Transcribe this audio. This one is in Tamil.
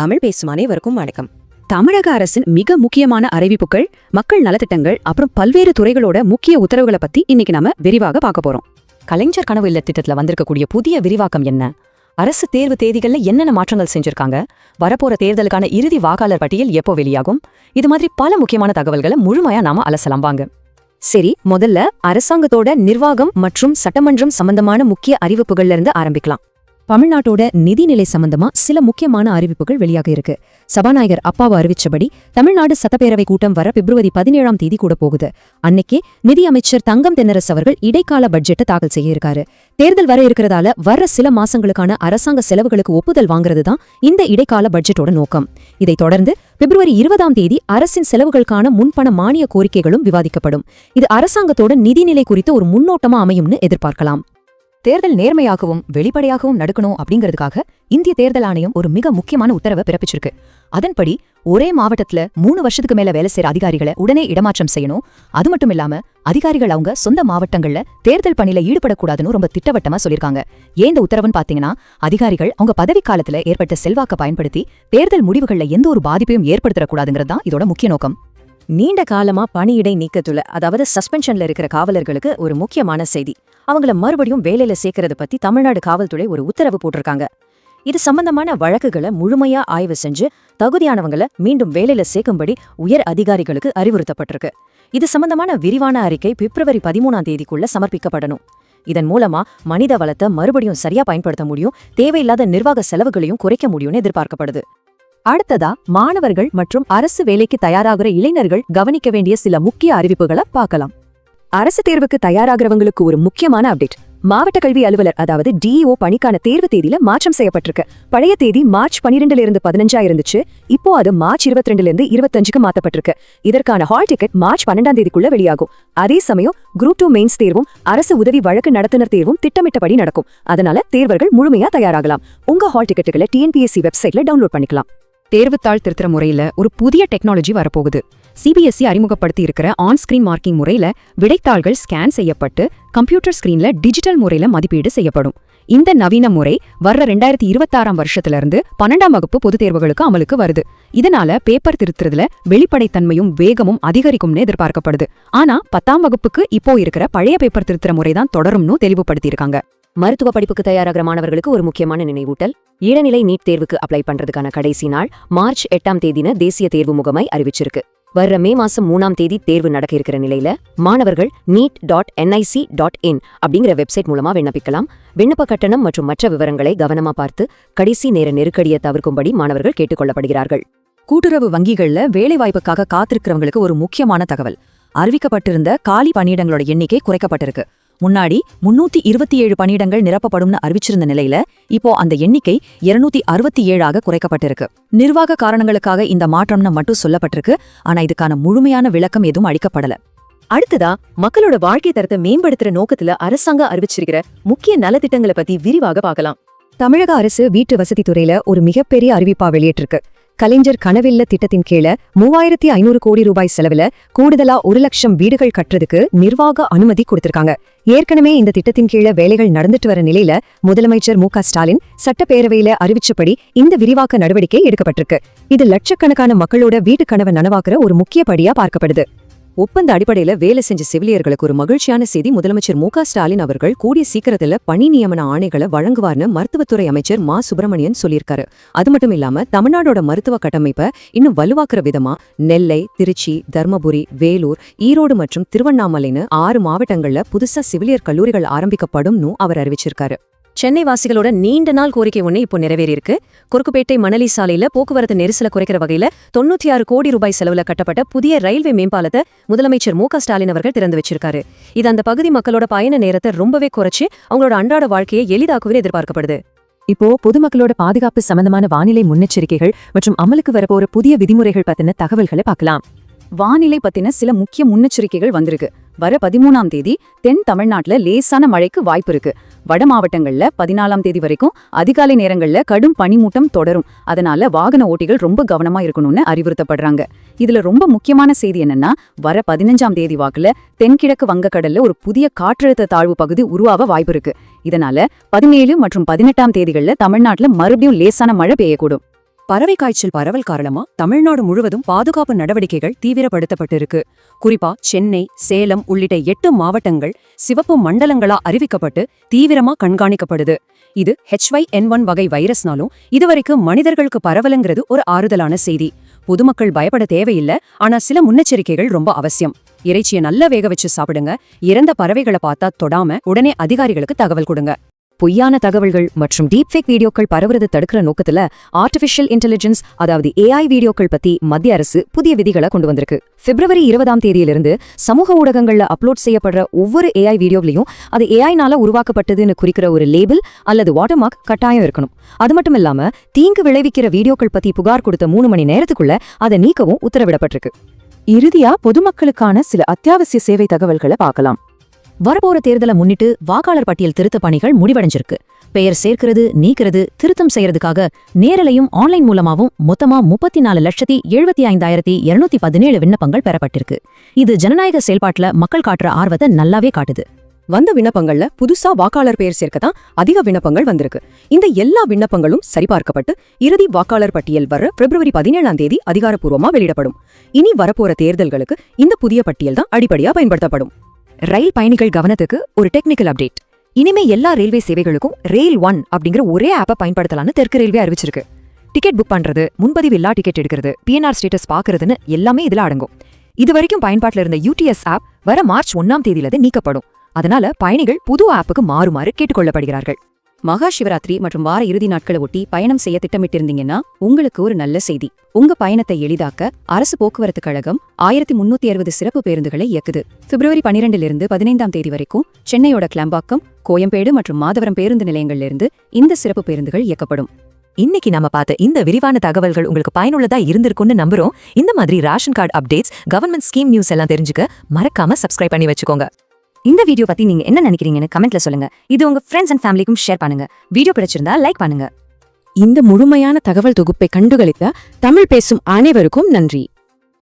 தமிழ் பேசும் அனைவருக்கும் வணக்கம். தமிழக அரசின் மிக முக்கியமான அறிவிப்புகள் மக்கள் நலத்திட்டங்கள் அப்புறம் பல்வேறு துறைகளோட முக்கிய உத்தரவுகளை பத்தி இன்னைக்கு நாம விரிவாக பார்க்க போறோம். கலைஞர் கனவு இல்ல திட்டத்துல வந்திருக்கக்கூடிய புதிய விரிவாக்கம் என்ன? அரசு தேர்வு தேதிகள்ல என்னென்ன மாற்றங்கள் செஞ்சிருக்காங்க? வரப்போற தேர்தலுக்கான இறுதி வாக்காளர் பட்டியல் எப்போ வெளியாகும்? இது மாதிரி பல முக்கியமான தகவல்களை முழுமையா நாம அலசலாம் வாங்க. சரி முதல்ல அரசாங்கத்தோட நிர்வாகம் மற்றும் சட்டமன்றம் சம்பந்தமான முக்கிய அறிவிப்புகள்ல இருந்து ஆரம்பிக்கலாம். தமிழ்நாட்டோட நிதிநிலை சம்பந்தமா சில முக்கியமான அறிவிப்புகள் வெளியாக இருக்கு. சபாநாயகர் அப்பாவு அறிவிச்சபடி தமிழ்நாடு சட்டப்பேரவை கூட்டம் வர பிப்ரவரி பதினேழாம் தேதி கூட போகுது. அன்னைக்கே நிதியமைச்சர் தங்கம் தென்னரசு அவர்கள் இடைக்கால பட்ஜெட்டை தாக்கல் செய்ய இருக்காரு. தேர்தல் வர இருக்கிறதால வர சில மாசங்களுக்கான அரசாங்க செலவுகளுக்கு ஒப்புதல் வாங்குறது தான் இந்த இடைக்கால பட்ஜெட்டோட நோக்கம். இதைத் தொடர்ந்து பிப்ரவரி இருபதாம் தேதி அரசின் செலவுகளுக்கான முன்பண மானிய கோரிக்கைகளும் விவாதிக்கப்படும். இது அரசாங்கத்தோட நிதிநிலை குறித்த ஒரு முன்னோட்டமா அமையும்னு எதிர்பார்க்கலாம். தேர்தல் நேர்மையாகவும் வெளிப்படையாகவும் நடக்கணும் அப்படிங்கிறதுக்காக இந்திய தேர்தல் ஆணையம் ஒரு மிக முக்கியமான உத்தரவை பிறப்பிச்சிருக்கு. அதன்படி ஒரே மாவட்டத்துல மூணு வருஷத்துக்கு மேல வேலை செய்யற அதிகாரிகளை உடனே இடமாற்றம் செய்யணும். அது மட்டும் இல்லாம அதிகாரிகள் அவங்க சொந்த மாவட்டங்கள்ல தேர்தல் பணியில ஈடுபடக்கூடாதுன்னு ரொம்ப திட்டவட்டமா சொல்லிருக்காங்க ஏன் இந்த உத்தரவுன்னு பாத்தீங்கன்னா அதிகாரிகள் அவங்க பதவி காலத்துல ஏற்பட்ட செல்வாக்க பயன்படுத்தி தேர்தல் முடிவுகள்ல எந்த ஒரு பாதிப்பையும் ஏற்படுத்தக்கூடாதுங்கிறது தான் இதோட முக்கிய நோக்கம். நீண்ட காலமா பணியிடை நீக்கத்துல அதாவது சஸ்பென்ஷன்ல இருக்கிற காவலர்களுக்கு ஒரு முக்கியமான செய்தி. அவங்கள மறுபடியும் வேலையில சேர்க்கறது பத்தி தமிழ்நாடு காவல்துறை ஒரு உத்தரவு போட்டிருக்காங்க. இது சம்பந்தமான வழக்குகளை முழுமையா ஆய்வு செஞ்சு தகுதியானவங்கள மீண்டும் வேலையில சேர்க்கும்படி உயர் அதிகாரிகளுக்கு அறிவுறுத்தப்பட்டிருக்கு. இது சம்பந்தமான விரிவான அறிக்கை பிப்ரவரி பதிமூணாம் தேதிக்குள்ள சமர்ப்பிக்கப்படணும். இதன் மூலமா மனித வளத்தை மறுபடியும் சரியா பயன்படுத்த முடியும் தேவையில்லாத நிர்வாக செலவுகளையும் குறைக்க முடியும்னு எதிர்பார்க்கப்படுது. அடுத்ததா மாணவர்கள் மற்றும் அரசு வேலைக்கு தயாராகிற இளைஞர்கள் கவனிக்க வேண்டிய சில முக்கிய அறிவிப்புகளை பார்க்கலாம். அரசு தேர்வுக்கு தயாராகிறவங்களுக்கு ஒரு முக்கியமான அப்டேட். மாவட்ட கல்வி அலுவலர் அதாவது டிஇஓ பணிக்கான தேர்வு தேதியில மாற்றம் செய்யப்பட்டிருக்கு. பழைய தேதி மார்ச் பனிரெண்டுல இருந்து பதினஞ்சா இருந்துச்சு. இப்போ அது மார்ச் இருபத்தி ரெண்டுல இருந்து இருபத்தஞ்சுக்கு மாத்தப்பட்டிருக்கு. இதற்கான ஹால் டிக்கெட் மார்ச் பன்னெண்டாம் தேதிக்குள்ள வெளியாகும். அதே சமயம் குரூப் டூ மெயின்ஸ் தேர்வும் அரசு உதவி வழக்கு நடத்துனர் தேர்வும் திட்டமிட்டபடி நடக்கும். அதனால தேர்வர்கள் முழுமையா தயாராகலாம். உங்க ஹால் டிக்கெட்டுகளை டிஎன்பிஎஸ்சி வெப்சைட்ல டவுன்லோட் பண்ணிக்கலாம். தேர்வுத்தாள் திருத்துற முறையில ஒரு புதிய டெக்னாலஜி வரப்போகுது. சிபிஎஸ்இ அறிமுகப்படுத்தி இருக்கிற ஆன் ஸ்கிரீன் மார்க்கிங் முறையில விடைத்தாள்கள் ஸ்கேன் செய்யப்பட்டு கம்ப்யூட்டர் ஸ்கிரீன்ல டிஜிட்டல் முறையில மதிப்பீடு செய்யப்படும். இந்த நவீன முறை வர்ற ரெண்டாயிரத்தி இருபத்தாறாம் வருஷத்துல இருந்து பன்னெண்டாம் வகுப்பு பொதுத் தேர்வுகளுக்கு அமலுக்கு வருது. இதனால பேப்பர் திருத்துறதுல வெளிப்படைத்தன்மையும் வேகமும் அதிகரிக்கும்னு எதிர்பார்க்கப்படுது. ஆனா பத்தாம் வகுப்புக்கு இப்போ இருக்கிற பழைய பேப்பர் திருத்துற முறைதான் தொடரும்னு தெளிவுபடுத்தியிருக்காங்க. மருத்துவ படிப்புக்கு தயாராகிற மாணவர்களுக்கு ஒரு முக்கியமான நினைவூட்டல். இளநிலை நீட் தேர்வுக்கு அப்ளை பண்றதுக்கான கடைசி நாள் மார்ச் எட்டாம் தேதின தேசிய தேர்வு முகமை அறிவிச்சிருக்கு. வர்ற மே மாசம் மூணாம் தேதி தேர்வு நடக்க இருக்கிற நிலையில மாணவர்கள் NEET dot NIC dot in அப்படிங்கிற வெப்சைட் மூலமா விண்ணப்பிக்கலாம். விண்ணப்ப கட்டணம் மற்றும் மற்ற விவரங்களை கவனமா பார்த்து கடைசி நேர நெருக்கடியை தவிர்க்கும்படி மாணவர்கள் கேட்டுக்கொள்ளப்படுகிறார்கள். கூட்டுறவு வங்கிகள்ல வேலைவாய்ப்புக்காக காத்திருக்கிறவங்களுக்கு ஒரு முக்கியமான தகவல். அறிவிக்கப்பட்டிருந்த காலி பணியிடங்களோட எண்ணிக்கை குறைக்கப்பட்டிருக்கு. முன்னாடி முன்னூத்தி இருபத்தி ஏழு பணியிடங்கள் நிரப்பப்படும்னு அறிவிச்சிருந்த நிலையில இப்போ அந்த எண்ணிக்கை இருநூத்தி அறுபத்தி ஏழாக குறைக்கப்பட்டிருக்கு. நிர்வாக காரணங்களுக்காக இந்த மாற்றம்னு மட்டும் சொல்லப்பட்டிருக்கு ஆனா இதுக்கான முழுமையான விளக்கம் எதுவும் அளிக்கப்படல. அடுத்ததா மக்களோட வாழ்க்கை தரத்தை மேம்படுத்துற நோக்கத்துல அரசாங்கம் அறிவிச்சிருக்கிற முக்கிய நலத்திட்டங்களை பத்தி விரிவாக பார்க்கலாம். தமிழக அரசு வீட்டு வசதி துறையில ஒரு மிகப்பெரிய அறிவிப்பா வெளியிட்டிருக்கு. கலைஞர் கனவில்ல திட்டத்தின் கீழே மூவாயிரத்தி ஐநூறு கோடி ரூபாய் செலவுல கூடுதலா ஒரு லட்சம் வீடுகள் கட்டுறதுக்கு நிர்வாக அனுமதி கொடுத்திருக்காங்க. ஏற்கனவே இந்த திட்டத்தின் கீழே வேலைகள் நடந்துட்டு வர நிலையில முதலமைச்சர் மு ஸ்டாலின் சட்டப்பேரவையில அறிவிச்சபடி இந்த விரிவாக்க நடவடிக்கை எடுக்கப்பட்டிருக்கு. இது லட்சக்கணக்கான மக்களோட வீட்டு கனவை நனவாக்குற ஒரு முக்கிய படியா பார்க்கப்படுது. ஒப்பந்த அடிப்படையில வேலை செஞ்ச செவிலியர்களுக்கு ஒரு மகிழ்ச்சியான செய்தி. முதலமைச்சர் மு ஸ்டாலின் அவர்கள் கூடிய சீக்கிரத்துல பணி நியமன ஆணைகளை வழங்குவார்னு மருத்துவத்துறை அமைச்சர் மா. சுப்பிரமணியன் சொல்லியிருக்காரு. அது மட்டும் இல்லாம தமிழ்நாடோட மருத்துவ கட்டமைப்பை இன்னும் வலுவாக்குற விதமா நெல்லை திருச்சி தர்மபுரி வேலூர் ஈரோடு மற்றும் திருவண்ணாமலைன்னு ஆறு மாவட்டங்கள்ல புதுசா செவிலியர் கல்லூரிகள் ஆரம்பிக்கப்படும்னு அவர் அறிவிச்சிருக்காரு. சென்னை வாசிகளோட நீண்ட நாள் கோரிக்கை ஒன்று இப்போ நிறைவேறியிருக்கு. குறுக்குப்பேட்டை மணலி சாலையில போக்குவரத்து நெரிசலை குறைக்கிற வகையில தொண்ணூத்தி ஆறு கோடி ரூபாய் செலவுல கட்டப்பட்ட புதிய ரயில்வே மேம்பாலத்தை முதலமைச்சர் மு ஸ்டாலின் அவர்கள் திறந்து வச்சிருக்காரு. இது அந்த பகுதி மக்களோட பயண நேரத்தை ரொம்பவே குறைச்சி அவங்களோட அன்றாட வாழ்க்கையை எளிதாக்குவே எதிர்பார்க்கப்படுது. இப்போ பொதுமக்களோட பாதுகாப்பு சம்பந்தமான வானிலை முன்னெச்சரிக்கைகள் மற்றும் அமலுக்கு வரப்போற புதிய விதிமுறைகள் பத்தின தகவல்களை பார்க்கலாம். வானிலை பத்தின சில முக்கிய முன்னெச்சரிக்கைகள் வந்திருக்கு. வர பதிமூணாம் தேதி தென் தமிழ்நாட்டுல லேசான மழைக்கு வாய்ப்பு இருக்கு. வட மாவட்டங்கள்ல பதினாலாம் தேதி வரைக்கும் அதிகாலை நேரங்கள்ல கடும் பனிமூட்டம் தொடரும். அதனால வாகன ஓட்டிகள் ரொம்ப கவனமா இருக்கணும்னு அறிவுறுத்தப்படுறாங்க. இதுல ரொம்ப முக்கியமான செய்தி என்னன்னா வர பதினஞ்சாம் தேதி வாக்குல தென்கிழக்கு வங்கக்கடல்ல ஒரு புதிய காற்றழுத்த தாழ்வு பகுதி உருவாக வாய்ப்பு இருக்கு. இதனால பதினேழு மற்றும் பதினெட்டாம் தேதிகள்ல தமிழ்நாட்டுல மறுபடியும் லேசான மழை பெய்யக்கூடும். பறவை காய்ச்சல் பரவல் காரணமா தமிழ்நாடு முழுவதும் பாதுகாப்பு நடவடிக்கைகள் தீவிரப்படுத்தப்பட்டிருக்கு. குறிப்பா சென்னை சேலம் உள்ளிட்ட எட்டு மாவட்டங்கள் சிவப்பு மண்டலங்களா அறிவிக்கப்பட்டு தீவிரமா கண்காணிக்கப்படுது. இது ஹெச்வை என் ஒன் வகை வைரஸ்னாலும் இதுவரைக்கும் மனிதர்களுக்கு பரவலுங்கிறது ஒரு ஆறுதலான செய்தி. பொதுமக்கள் பயப்பட தேவையில்ல ஆனா சில முன்னெச்சரிக்கைகள் ரொம்ப அவசியம். இறைச்சியை நல்லா வேக வச்சு சாப்பிடுங்க இறந்த பறவைகளை பார்த்தா தொடாம உடனே அதிகாரிகளுக்கு தகவல் கொடுங்க. பொய்யான தகவல்கள் மற்றும் டீப்ஃபேக் வீடியோக்கள் பரவுறது தடுக்கிற நோக்கத்துல ஆர்டிஃபிஷியல் இன்டெலிஜென்ஸ் அதாவது ஏஐ வீடியோக்கள் பத்தி மத்திய அரசு புதிய விதிகளை கொண்டு வந்திருக்கு. பிப்ரவரி இருபதாம் தேதியிலிருந்து சமூக ஊடகங்கள்ல அப்லோட் செய்யப்படுற ஒவ்வொரு ஏஐ வீடியோவிலையும் அது ஏஐனால உருவாக்கப்பட்டதுன்னு குறிக்கிற ஒரு லேபிள் அல்லது வாட்டர்மார்க் கட்டாயம் இருக்கணும். அது மட்டும் இல்லாம தீங்கு விளைவிக்கிற வீடியோக்கள் பத்தி புகார் கொடுத்த மூணு மணி நேரத்துக்குள்ள அதை நீக்கவும் உத்தரவிடப்பட்டிருக்கு. இறுதியா பொதுமக்களுக்கான சில அத்தியாவசிய சேவை தகவல்களை பார்க்கலாம். வரப்போற தேர்தலை முன்னிட்டு வாக்காளர் பட்டியல் திருத்த பணிகள் முடிவடைஞ்சிருக்கு. பெயர் சேர்க்கிறது நீக்கிறது திருத்தம் செய்யறதுக்காக நேரலையும் ஆன்லைன் மூலமாவும் மொத்தமா முப்பத்தி நாலு லட்சத்தி எழுபத்தி ஐந்தாயிரத்தி இருநூத்தி பதினேழு விண்ணப்பங்கள் பெறப்பட்டிருக்கு. இது ஜனநாயக செயல்பாட்டுல மக்கள் காட்டுற ஆர்வத்தை நல்லாவே காட்டுது. வந்த விண்ணப்பங்கள்ல புதுசா வாக்காளர் பெயர் சேர்க்க தான் அதிக விண்ணப்பங்கள் வந்திருக்கு. இந்த எல்லா விண்ணப்பங்களும் சரிபார்க்கப்பட்டு இறுதி வாக்காளர் பட்டியல் வர பிப்ரவரி பதினேழாம் தேதி அதிகாரப்பூர்வமா வெளியிடப்படும். இனி வரப்போற தேர்தல்களுக்கு இந்த புதிய பட்டியல் தான் அடிப்படையா பயன்படுத்தப்படும். ரயில் பயணிகள் கவனத்துக்கு ஒரு டெக்னிக்கல் அப்டேட் இனிமே எல்லா ரயில்வே சேவைகளுக்கும் ரெயில் ஒன் அப்படிங்கிற ஒரே ஆப்பை பயன்படுத்தலாம்னு தெற்கு ரயில்வே அறிவிச்சிருக்கு. டிக்கெட் புக் பண்றது முன்பதிவு இல்லா டிக்கெட் எடுக்கிறது பிஎன்ஆர் ஸ்டேட்டஸ் பாக்குறதுன்னு எல்லாமே இதுல அடங்கும். இது வரைக்கும் பயன்பாட்டுல இருந்த யூடிஎஸ் ஆப் வர மார்ச் ஒன்னாம் தேதியிலிருந்து நீக்கப்படும். அதனால பயணிகள் புது ஆப்புக்கு மாறுமாறு கேட்டுக்கொள்ளப்படுகிறார்கள். மகா சிவராத்திரி மற்றும் வார இறுதி நாட்களை ஒட்டி பயணம் செய்ய திட்டமிட்டிருந்தீங்கன்னா உங்களுக்கு ஒரு நல்ல செய்தி. உங்க பயணத்தை எளிதாக்க அரசு போக்குவரத்து கழகம் ஆயிரத்தி முன்னூத்தி அறுபது சிறப்பு பேருந்துகளை இயக்குது. பிப்ரவரி பனிரெண்டிலிருந்து பதினைந்தாம் தேதி வரைக்கும் சென்னையோட கிளம்பாக்கம் கோயம்பேடு மற்றும் மாதவரம் பேருந்து நிலையங்கள்ல இருந்து இந்த சிறப்பு பேருந்துகள் இயக்கப்படும். இன்னைக்கு நாம பார்த்த இந்த விரிவான தகவல்கள் உங்களுக்கு பயனுள்ளதா இருந்திருக்கும்னு நம்புறோம். இந்த மாதிரி ration card updates government scheme news எல்லாம் தெரிஞ்சுக்க மறக்காம சப்ஸ்கிரைப் பண்ணி வச்சுக்கோங்க. இந்த வீடியோ பத்தி நீங்க என்ன நினைக்கிறீங்கன்னு கமெண்ட்ல சொல்லுங்க. இது உங்க ஃப்ரெண்ட்ஸ் அண்ட் ஃபேமிலிக்கும் ஷேர் பண்ணுங்க. வீடியோ பிடிச்சிருந்தா லைக் பண்ணுங்க. இந்த முழுமையான தகவல் தொகுப்பை கண்டுகளித்த தமிழ் பேசும் அனைவருக்கும் நன்றி.